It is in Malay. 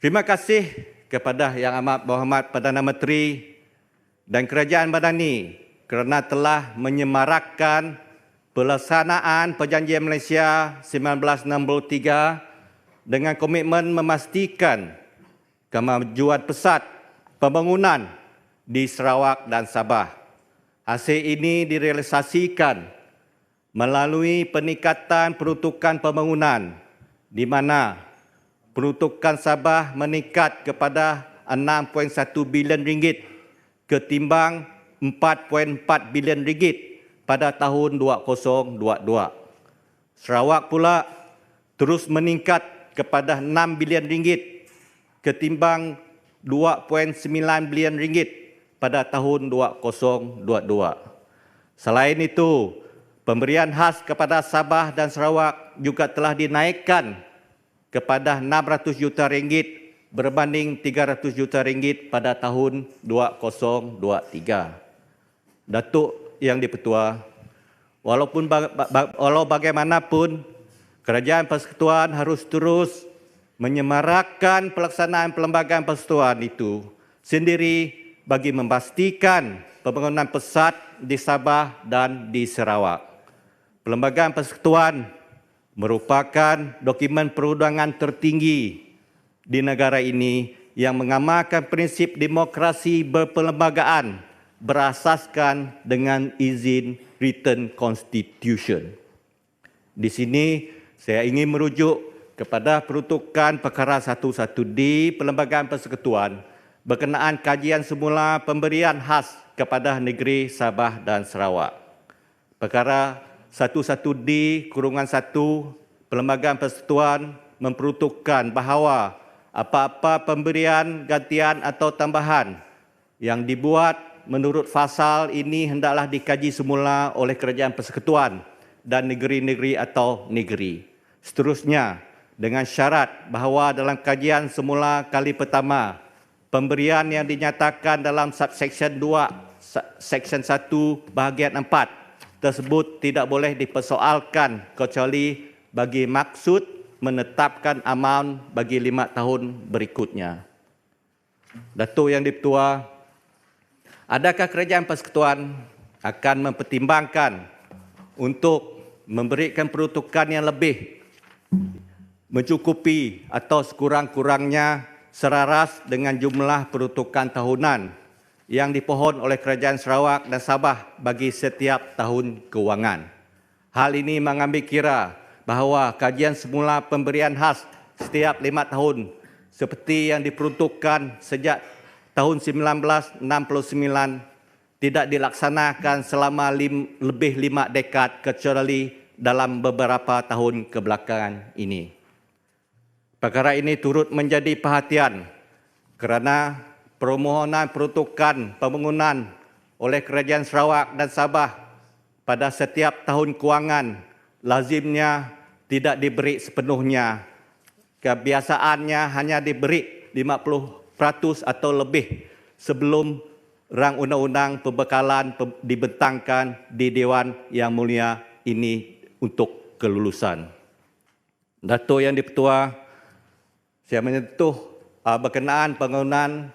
Terima kasih kepada Yang Amat Berhormat Perdana Menteri dan Kerajaan Madani kerana telah menyemarakkan pelaksanaan Perjanjian Malaysia 1963 dengan komitmen memastikan kemajuan pesat pembangunan di Sarawak dan Sabah. Hasil ini direalisasikan melalui peningkatan peruntukan pembangunan di mana peruntukan Sabah meningkat kepada 6.1 bilion ringgit ketimbang 4.4 bilion ringgit pada tahun 2022. Sarawak pula terus meningkat kepada 6 bilion ringgit ketimbang 2.9 bilion ringgit pada tahun 2022. Selain itu, pemberian khas kepada Sabah dan Sarawak juga telah dinaikkan kepada 600 juta ringgit berbanding 300 juta ringgit pada tahun 2023. Datuk yang dipertua, walaupun walau bagaimanapun kerajaan persekutuan harus terus menyemarakkan pelaksanaan perlembagaan persekutuan itu sendiri bagi memastikan pembangunan pesat di Sabah dan di Sarawak. Perlembagaan persekutuan merupakan dokumen perundangan tertinggi di negara ini yang mengamalkan prinsip demokrasi berperlembagaan berasaskan dengan izin written constitution. Di sini saya ingin merujuk kepada peruntukan perkara 11D Perlembagaan Persekutuan berkenaan kajian semula pemberian khas kepada negeri Sabah dan Sarawak. Perkara 11D kurungan 1 Perlembagaan Persekutuan memperuntukkan bahawa apa-apa pemberian gantian atau tambahan yang dibuat menurut fasal ini hendaklah dikaji semula oleh kerajaan persekutuan dan negeri-negeri atau negeri. Seterusnya, dengan syarat bahawa dalam kajian semula kali pertama, pemberian yang dinyatakan dalam subsection 2, section 1, bahagian 4 tersebut tidak boleh dipersoalkan kecuali bagi maksud menetapkan amaun bagi lima tahun berikutnya. Datuk yang dipertua, adakah kerajaan persekutuan akan mempertimbangkan untuk memberikan peruntukan yang lebih mencukupi atau sekurang-kurangnya seraras dengan jumlah peruntukan tahunan yang dipohon oleh Kerajaan Sarawak dan Sabah bagi setiap tahun kewangan. Hal ini mengambil kira bahawa kajian semula pemberian khas setiap lima tahun seperti yang diperuntukkan sejak tahun 1969 tidak dilaksanakan selama lim, lebih lima dekad kecuali dalam beberapa tahun kebelakangan ini. Perkara ini turut menjadi perhatian kerana permohonan peruntukan pembangunan oleh Kerajaan Sarawak dan Sabah pada setiap tahun kewangan lazimnya tidak diberi sepenuhnya. Kebiasaannya hanya diberi 50% atau lebih sebelum rang undang-undang pembekalan dibentangkan di Dewan Yang Mulia ini untuk kelulusan. Datuk Yang Dipertua, saya menyentuh uh, berkenaan pembangunan